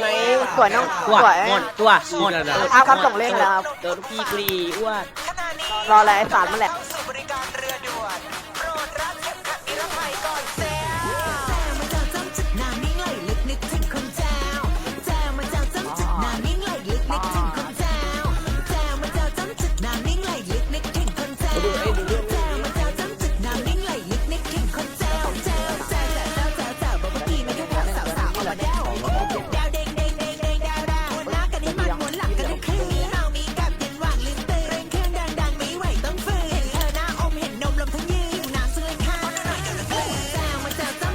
ไหนสวยน้องตัวสวยหมดตัวหมดเอาครับส่งเล่นแล้วครับโดนพี่กรีอ้วนรออะไรไอ้สารมันแหละ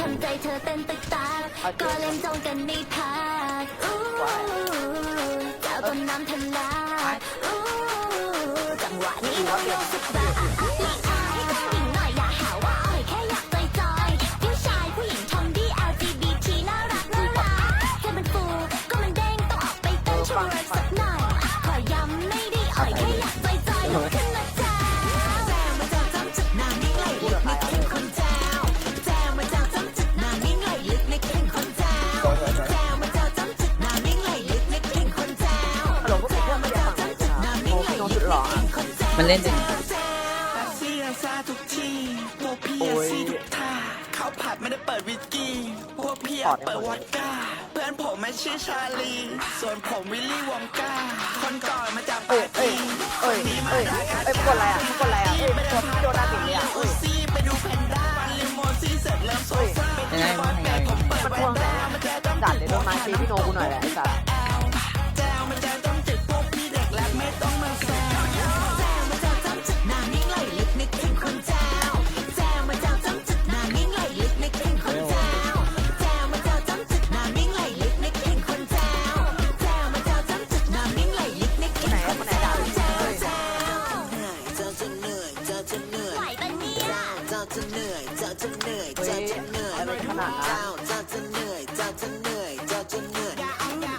ทำใจเธอเต้นตึกตาก็เล่นจองกันไม่พักอู้เจ้าต้นน้ำทะลากอู้จังหวะนี้ต้องโยกสุดตาละอายก็หญิงหน่อยอย่าหาว่าอ่อยแค่อยากใจจอยผู้ชายผู้หญิงทอมดี้ LGBT น่ารักน่ารักแค่มันฟูก็มันเด้งต้องออกไปเต้นโชว์สั มันเล่นเป็นเสียซาทุกทีพวกพี่อะซีทุกท่าเขาผัดไม่ได้เปิดวิสกี้พวกพี่เปิดวอดก้า เพื่อนผมไม่ชื่อชาลี ส่วนผมวิลลี่วองก้า คนก่อนมาจากปายเอ้ยจีเอ้ยเอ้ยเอ้ยกดอะไรอะกดอะไรอะเอ้ยกดพี่โดนาติดเลยอะอูเอ้ยซีไปดูแพนด้าลิมโมซี่เสร็จเริ่มโซซ่ายังไงมันยังไงมันพวงไหนอะดัดเลยโดนม้ตีพี่โนกูหน่อยแหละไอ้สัส อยเจ้าจะเหนื่อยไหวปะเนี่ยเจ้าจะเหนื่อย เจ้าจะเหนื่อย เจ้าจะเหนื่อยอะไรขนาดนั้นเจ้าเจ้าจะเหนื่อย เจ้าจะเหนื่อย เจ้าจะเหนื่อย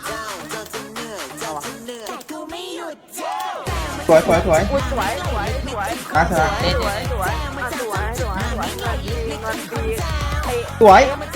เจ้าเจ้าจะเหนื่อย เจ้าจะเหนื่อย แต่กูไม่หยุดเจ้าสวยสวยสวยอุ้ยสวยสวยสวยมาเถอะสวยสวยสวยอะสวยสวยสวย